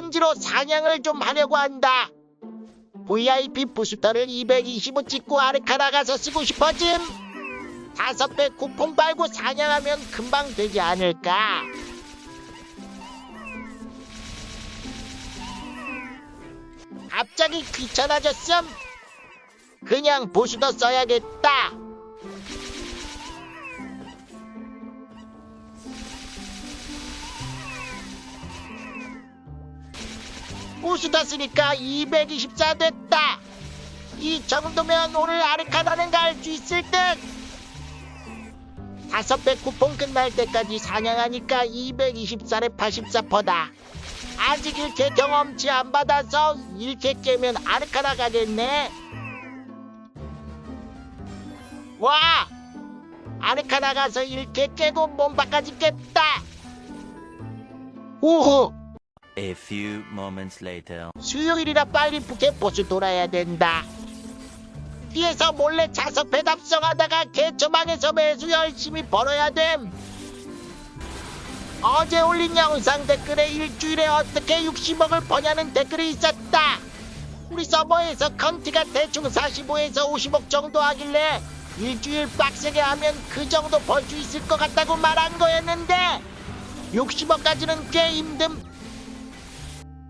단지로 사냥을 좀 하려고 한다. VIP 부스터를 225 찍고 아르카나 가서 쓰고 싶어짐. 다섯 배 쿠폰 빨고 사냥하면 금방 되지 않을까? 갑자기 귀찮아졌음. 그냥 보수더 써야겠다. 보수더 쓰니까 224 됐다. 이 정도면 오늘 아르카나는 갈 수 있을 듯. 다섯 배 쿠폰 끝날 때까지 사냥하니까 224에 84%다. 아직 이렇게 경험치 안 받아서 이렇게 깨면 아르카나 가겠네. 와! 아르카나 가서 이렇게 깨고 몸바까지 깼다. 오호! A few moments later. 수요일이라 빨리 부켓보스 돌아야 된다. 뒤에서 몰래 자석 배답성하다가 개처망에서 매수 열심히 벌어야 됨. 어제 올린 영상 댓글에 일주일에 어떻게 60억을 버냐는 댓글이 있었다. 우리 서버에서 컨티가 대충 45에서 50억 정도 하길래 일주일 빡세게 하면 그 정도 벌 수 있을 것 같다고 말한 거였는데 60억까지는 꽤 힘듦.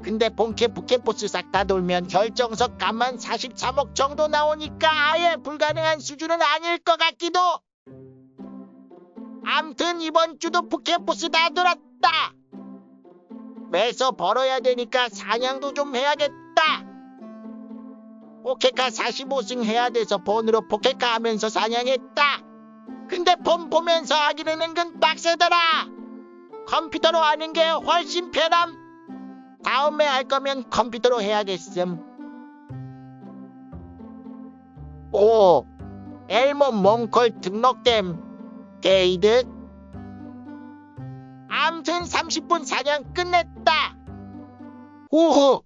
근데 본캐 부캐보스 싹 다 돌면 결정석 값만 43억 정도 나오니까 아예 불가능한 수준은 아닐 것 같기도. 암튼 이번 주도 부캐보스 다 돌았다. 매서 벌어야 되니까 사냥도 좀 해야겠다. 포켓카 45승 해야 돼서 폰으로 포켓카 하면서 사냥했다. 근데 폰 보면서 하기는 은근 빡세더라. 컴퓨터로 하는 게 훨씬 편함. 다음에 할 거면 컴퓨터로 해야겠음. 오, 엘몬 몽콜 등록됨. 게이드. 암튼 30분 사냥 끝냈다. 오호,